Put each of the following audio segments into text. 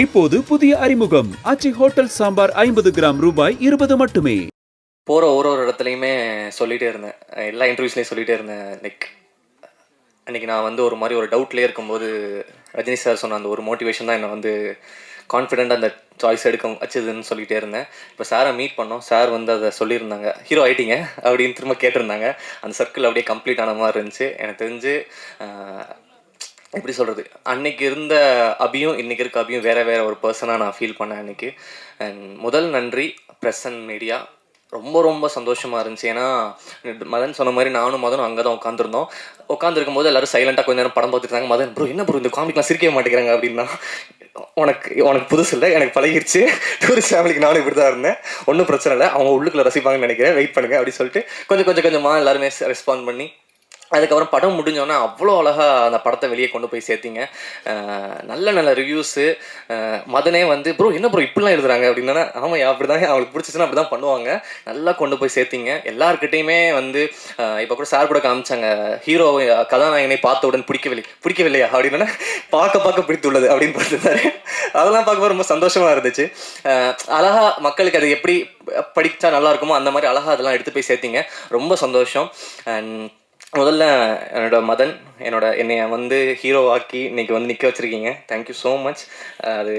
இப்போது புதிய அறிமுகம். அச்சி ஹோட்டல் சாம்பார் ஐம்பது கிராம் ரூபாய் இருபது மட்டுமே. போகிற ஒரு ஒரு இடத்துலையுமே சொல்லிகிட்டே இருந்தேன். எல்லா இன்டர்வியூஸ்லேயும் சொல்லிகிட்டே இருந்தேன் லைக் அன்றைக்கி நான் வந்து ஒரு மாதிரி ஒரு டவுட்லேயே இருக்கும்போது ரஜினி சார் சொன்ன அந்த ஒரு மோட்டிவேஷன் தான் என்னை வந்து கான்ஃபிடென்ட் அந்த சாய்ஸ் எடுக்க வச்சதுன்னு சொல்லிகிட்டே இருந்தேன். இப்போ சாரை மீட் பண்ணோம். சார் வந்து அதை சொல்லியிருந்தாங்க. ஹீரோ ஆகிட்டீங்க அப்படின்னு திரும்ப கேட்டிருந்தாங்க. அந்த சர்க்கிள் அப்படியே கம்ப்ளீட் ஆன மாதிரி இருந்துச்சு. எனக்கு தெரிஞ்சு எப்படி சொல்கிறது அன்னைக்கு இருந்த அபியும் இன்னைக்கு இருக்க அபியும் வேறு வேறு ஒரு பர்சனாக நான் ஃபீல் பண்ணேன் அன்னைக்கு. அண்ட் முதல் நன்றி ப்ரெஸ் அண்ட் மீடியா ரொம்ப ரொம்ப சந்தோஷமாக இருந்துச்சு. ஏன்னா மதன் சொன்ன மாதிரி நானும் மதனும் அங்கே தான் உட்காந்துருந்தோம் உட்காந்துருக்கும் போது எல்லாரும் சைலண்டாக கொஞ்ச நேரம் படம் பார்த்துட்டு மதன் ப்ரோ என்ன ப்ரோ இந்த காமிக்லாம் சிரிக்கவே மாட்டேங்கிறாங்க அப்படின்னா உனக்கு உனக்கு புதுசு இல்லை எனக்கு பழகிருச்சு. டூரிஸ்ட் ஃபேமிலிக்கு நானும் இப்படி தான் இருந்தேன். ஒன்றும் பிரச்சனை இல்லை. அவங்க உள்ளுக்குள்ள ரசிப்பாங்கன்னு நினைக்கிறேன். வெயிட் பண்ணுங்க அப்படின்னு சொல்லிட்டு கொஞ்சம் கொஞ்சம் கொஞ்சமாக எல்லாருமே ரெஸ்பாண்ட் பண்ணி அதுக்கப்புறம் படம் முடிஞ்சோன்னா அவ்வளோ அழகாக அந்த படத்தை வெளியே கொண்டு போய் சேர்த்தீங்க. நல்ல நல்ல ரிவ்யூஸு மதனே வந்து ப்ரோ என்ன ப்ரோ இப்படிலாம் எழுதுறாங்க? அப்படின்னா ஆமாம் அப்படி தான் அவங்களுக்கு பிடிச்சிச்சுன்னா அப்படி தான் பண்ணுவாங்க. நல்லா கொண்டு போய் சேர்த்தீங்க. எல்லாருக்கிட்டையுமே வந்து இப்போ கூட சார் கூட காமிச்சாங்க ஹீரோ கதாநாயகனை பார்த்தவுடன் பிடிக்கவில்லை பிடிக்கவில்லையா? அப்படின்னா பார்க்க பார்க்க பிடித்துள்ளது அப்படின்னு பார்த்துருந்தாரு அதெல்லாம் பார்க்கும்போது ரொம்ப சந்தோஷமாக இருந்துச்சு. அழகாக அழகா மக்களுக்கு அது எப்படி படித்தா நல்லா இருக்குமோ அந்த மாதிரி அழகா அதெல்லாம் எடுத்து போய் சேர்த்தீங்க. ரொம்ப சந்தோஷம். அண்ட் முதல்ல என்னோட மதன் என்னோட என்னைய வந்து ஹீரோ ஆக்கி இன்னைக்கு வந்து நிற்க வச்சுருக்கீங்க. தேங்க்யூ ஸோ மச் அது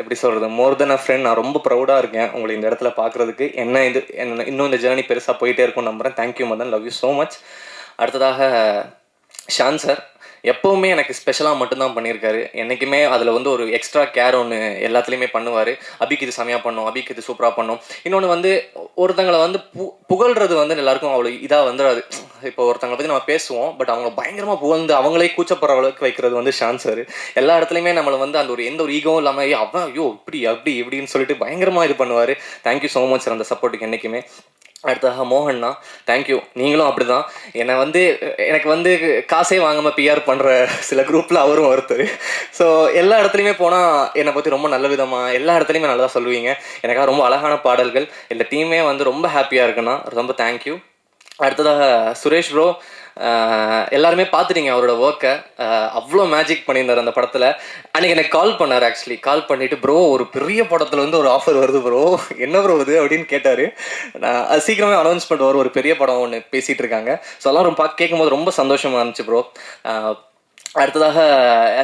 எப்படி சொல்கிறது மோர் தென் அ ஃப்ரெண்ட் நான் ரொம்ப ப்ரௌடாக இருக்கேன் உங்களை இந்த இடத்துல பார்க்குறதுக்கு என்ன இது என்ன இன்னும் இந்த ஜேர்னி பெருசாக போயிட்டே இருக்கும்னு நம்புகிறேன் thank you Madan. Love you so much அடுத்ததாக ஷான் சார் எப்போவுமே எனக்கு ஸ்பெஷலாக மட்டும்தான் பண்ணியிருக்காரு என்றைக்குமே அதில் வந்து ஒரு எக்ஸ்ட்ரா கேர் ஒன்று எல்லாத்துலேயுமே பண்ணுவார். அபிக்கு இது செமையாக பண்ணும் அபிக்கு இது சூப்பராக பண்ணும். இன்னொன்று வந்து ஒருத்தங்களை வந்து பு புகழ்றது வந்து எல்லாருக்கும் அவ்வளோ இதாக வந்துடாது இப்போ ஒருத்தங்களை பற்றி நம்ம பேசுவோம் பட் அவங்க பயங்கரமாக புகழ்ந்து அவங்களே கூச்சப்படுற அளவுக்கு வைக்கிறது வந்து ஷான் சார் எல்லா இடத்துலையுமே நம்மளை வந்து அந்த ஒரு எந்த ஒரு ஈகவும் இல்லாமல் ஐயோ அவன் ஐயோ இப்படி அப்படி இப்படின்னு சொல்லிட்டு பயங்கரமாக இது பண்ணுவார். தேங்க்யூ ஸோ மச் அந்த சப்போர்ட்டுக்கு என்றைக்குமே அடுத்ததாக மோகன்னா தேங்க்யூ நீங்களும் அப்படிதான். என்னை வந்து எனக்கு வந்து காசே வாங்காமல் பிஆர் பண்ணுற சில குரூப்பில் அவரும் ஒருத்தர். ஸோ எல்லா இடத்துலையுமே போனால் என்னை பற்றி ரொம்ப நல்ல விதமாக எல்லா இடத்துலையுமே நல்லா சொல்லுவீங்க. எனக்காக ரொம்ப அழகான பாடல்கள். இந்த டீமே வந்து ரொம்ப ஹாப்பியாக இருக்குண்ணா ரொம்ப தேங்க்யூ அடுத்ததாக சுரேஷ் ப்ரோ எல்லாருமே பார்த்துட்டீங்க அவரோட ஒர்க்கை அவ்வளோ மேஜிக் பண்ணியிருந்தார் அந்த படத்தில். அன்றைக்கி எனக்கு கால் பண்ணார் ஆக்சுவலி கால் பண்ணிவிட்டு ப்ரோ ஒரு பெரிய படத்தில் வந்து ஒரு ஆஃபர் வருது ப்ரோ என்ன ப்ரோ இது? அப்படின்னு கேட்டார். நான் அது சீக்கிரமே அனௌன்ஸ்மெண்ட் வரும். ஒரு பெரிய படம் ஒன்று பேசிகிட்டு இருக்காங்க. ஸோ எல்லாம் ரொம்ப கேட்கும்போது ரொம்ப சந்தோஷமாக இருந்துச்சு ப்ரோ அடுத்ததாக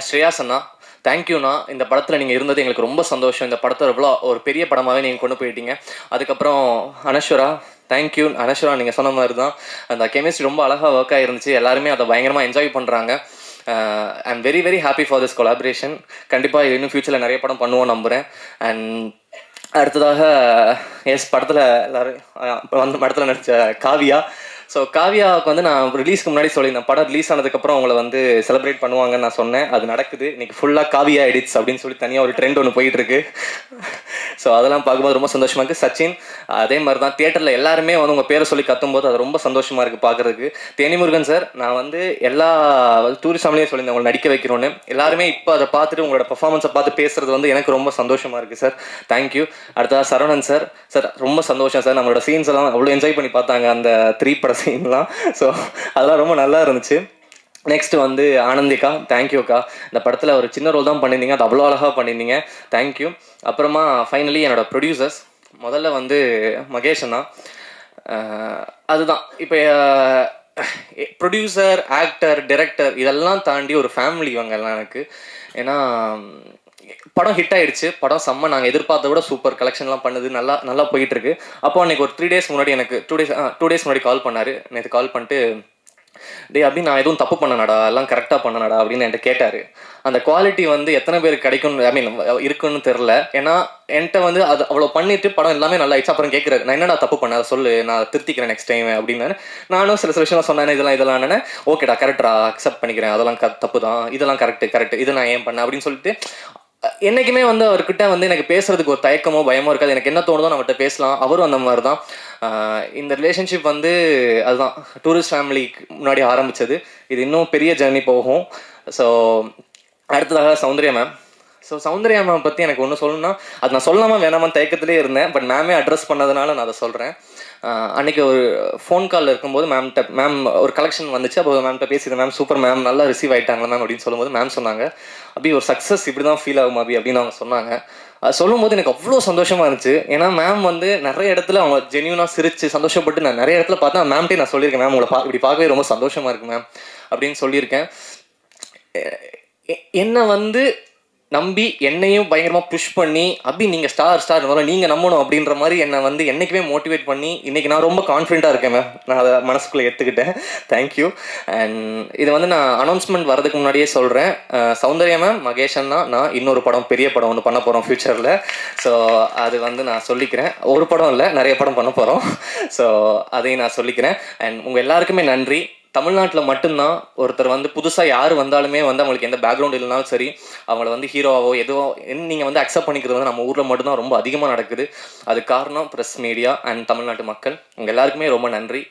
ஸ்ரேயாஸ் அண்ணா. தேங்க்யூண்ணா இந்த படத்தில் நீங்கள் இருந்தது எங்களுக்கு ரொம்ப சந்தோஷம். இந்த படத்தை எவ்வளோ ஒரு பெரிய படமாகவே நீங்கள் கொண்டு போயிட்டீங்க. அதுக்கப்புறம் அனஸ்வரா தேங்க்யூ அனஸ்வரா நீங்கள் சொன்ன மாதிரி தான் அந்த கெமிஸ்ட்ரி ரொம்ப அழகாக ஒர்க் ஆகிருந்துச்சு எல்லாருமே அதை பயங்கரமாக என்ஜாய் பண்ணுறாங்க I am very very happy for this collaboration கண்டிப்பாக இன்னும் ஃப்யூச்சரில் நிறைய படம் பண்ணுவோம் நம்புகிறேன் அண்ட் அடுத்ததாக எஸ் படத்தில் எல்லாரும் அஹ், வந்து படத்தில் நடித்த காவியா. ஸோ காவியாவுக்கு வந்து நான் ரிலீஸ்க்கு முன்னாடி சொல்லியிருந்தேன். படம் ரிலீஸ் ஆனதுக்கப்புறம் அவங்கள வந்து செலிப்ரேட் பண்ணுவாங்கன்னு நான் சொன்னேன். அது நடக்குது. இன்னைக்கு ஃபுல்லாக காவியா எடிட்ஸ் அப்படின்னு சொல்லி தனியாக ஒரு ட்ரெண்ட் ஒன்று போயிட்டு இருக்கு ஸோ அதெல்லாம் பார்க்கும்போது ரொம்ப சந்தோஷமா இருக்கு. சச்சின் அதே மாதிரி தான் தியேட்டரில் எல்லாருமே வந்து உங்கள் பேரை சொல்லி கத்தும்போது அது ரொம்ப சந்தோஷமா இருக்கு பார்க்குறதுக்கு. தேனிமுருகன் சார் நான் வந்து எல்லா டூரிஸ்ட் சொல்லியிருந்தேன். உங்களை நடிக்க வைக்கிறோன்னு எல்லாருமே இப்போ அதை பார்த்துட்டு உங்களோட பர்ஃபார்மன்ஸை பார்த்து பேசுறது வந்து எனக்கு ரொம்ப சந்தோஷமா இருக்கு சார் தேங்க்யூ அடுத்ததாக சரவணன் சார் சார் ரொம்ப சந்தோஷம் சார் நம்மளோட சீன்ஸ் எல்லாம் அவ்வளோ என்ஜாய் பண்ணி பார்த்தாங்க. அந்த த்ரீ பட சீன்லாம். ஸோ அதெல்லாம் ரொம்ப நல்லா இருந்துச்சு. நெக்ஸ்ட் வந்து ஆனந்திக்கா. தேங்க்யூக்கா இந்த படத்தில் ஒரு சின்ன ரோல் தான் பண்ணியிருந்தீங்க. அது அவ்வளோ அழகாக பண்ணியிருந்தீங்க. தேங்க்யூ அப்புறமா ஃபைனலி என்னோட ப்ரொடியூசர்ஸ் முதல்ல வந்து மகேஷன் தான். அதுதான். இப்போ ப்ரொடியூசர் ஆக்டர் டிரெக்டர் இதெல்லாம் தாண்டி ஒரு ஃபேமிலி இவங்க எல்லாம் எனக்கு. ஏன்னா படம் ஹிட் ஆயிடுச்சு. படம் செம்ம நாங்கள் எதிர்பார்த்த விட சூப்பர் கலெக்ஷன்லாம் பண்ணுது நல்லா நல்லா போயிட்டு இருக்கு அப்போ அன்னைக்கு ஒரு த்ரீ டேஸ் முன்னாடி எனக்கு டூ டேஸ் டூ டேஸ் முன்னாடி கால் பண்ணாரு. நேற்று கால் பண்ணிட்டு டேய் அப்படி நான் எதுவும் தப்பு பண்ணனடா? எல்லாம் கரெக்டாக பண்ணனடா? அப்படின்னு என்கிட்ட கேட்டார். அந்த குவாலிட்டி வந்து எத்தனை பேருக்கு கிடைக்கும் ஐ மீன் இருக்குன்னு தெரில ஏன்னா என்கிட்ட வந்து அது அவ்வளோ பண்ணிட்டு படம் எல்லாமே நல்லா ஆயிடுச்சு. அப்புறம் கேட்குறாரு நான் என்னடா தப்பு பண்ண? சொல்லு நான் திருத்திக்கிறேன் நெக்ஸ்ட் டைம் அப்படின்னு. நானும் சில சில விஷயம் சொன்னேன் இதெல்லாம் இதெல்லாம் என்னன்னு? ஓகேடா கரெக்டா அக்செப்ட் பண்ணிக்கிறேன். அதெல்லாம் க- தப்பு தான். இதெல்லாம் கரெக்ட் கரெக்ட் இதை நான் ஏன் பண்ணேன்? அப்படின்னு சொல்லிட்டு என்றைக்குமே வந்து அவர்கிட்ட வந்து எனக்கு பேசுறதுக்கு ஒரு தயக்கமோ பயமோ இருக்காது. எனக்கு என்ன தோணுதோ நான் அவர்கிட்ட பேசலாம். அவரும் அந்த மாதிரி தான். இந்த ரிலேஷன்ஷிப் வந்து அதுதான். டூரிஸ்ட் ஃபேமிலிக்கு முன்னாடி ஆரம்பித்தது இது இன்னும் பெரிய ஜேர்னி போகும். ஸோ அடுத்ததாக Soundarya ma'am so Soundarya ma'am பற்றி எனக்கு ஒன்று சொல்லணும்னா அது நான் சொல்லாமல் வேணாமல் தயக்கத்திலே இருந்தேன் பட் மேமே அட்ரஸ் பண்ணதுனால நான் அதை சொல்கிறேன் அன்னைக்கு ஒரு ஃபோன் காலில் இருக்கும்போது மேம்கிட்ட மேம் ஒரு கலெக்ஷன் வந்துச்சு. அப்போ மேம்கிட்ட பேசிது மேம் சூப்பர் மேம் நல்லா ரிசீவ் ஆகிட்டாங்க மேம் அப்படின்னு சொல்லும்போது மேம் சொன்னாங்க. அப்படி ஒரு சக்ஸஸ் இப்படி தான் ஃபீல் ஆகும் அபி? அப்படின்னு அவங்க சொன்னாங்க. அது சொல்லும்போது எனக்கு அவ்வளோ சந்தோஷமாக இருந்துச்சு. ஏன்னா மேம் வந்து நிறைய இடத்துல அவங்க ஜென்யூனாக சிரிச்சு சந்தோஷப்பட்டு நான் நிறைய இடத்துல பார்த்தா மேம்கிட்டே நான் சொல்லியிருக்கேன் மேம் உங்களை பா இப்படி பார்க்கவே ரொம்ப சந்தோஷமாக இருக்கு மேம் அப்படின்னு சொல்லியிருக்கேன். என்னை வந்து நம்பி என்னையும் பயங்கரமாக புஷ் பண்ணி அப்படி நீங்கள் ஸ்டார் ஸ்டார் முதல்ல நீங்கள் நம்பணும் அப்படின்ற மாதிரி என்னை வந்து என்னைக்குமே மோட்டிவேட் பண்ணி இன்றைக்கி நான் ரொம்ப கான்ஃபிடென்ட்டாக இருக்கேன் மேம் நான் அதை மனசுக்குள்ளே எடுத்துக்கிட்டேன் தேங்க்யூ அண்ட் இது வந்து நான் அனௌன்ஸ்மெண்ட் வரதுக்கு முன்னாடியே சொல்கிறேன் சௌந்தர்யா மேம் மகேஷ் அண்ணா நான் இன்னொரு படம் பெரிய படம் ஒன்று பண்ண போகிறோம் ஃப்யூச்சரில் ஸோ அது வந்து நான் சொல்லிக்கிறேன். ஒரு படம் இல்லை நிறைய படம் பண்ண போகிறோம் ஸோ அதையும் நான் சொல்லிக்கிறேன். அண்ட் உங்கள் எல்லாருக்குமே நன்றி. தமிழ்நாட்டில் மட்டும்தான் ஒருத்தர் வந்து புதுசாக யார் வந்தாலுமே வந்து அவங்களுக்கு எந்த பேக்ரவுண்ட் இல்லைனாலும் சரி அவங்கள வந்து ஹீரோவோ எதுவோ நீங்கள் வந்து அக்செப்ட் பண்ணிக்கிறது வந்து நம்ம ஊரில் மட்டும்தான் ரொம்ப அதிகமாக நடக்குது. அது காரணம் ப்ரெஸ் மீடியா அண்ட் தமிழ்நாட்டு மக்கள். உங்கள் எல்லாருக்குமே ரொம்ப நன்றி.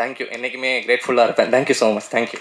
தேங்க்யூ என்றைக்குமே கிரேட்ஃபுல்லாக இருப்பேன். Thank you so much thank you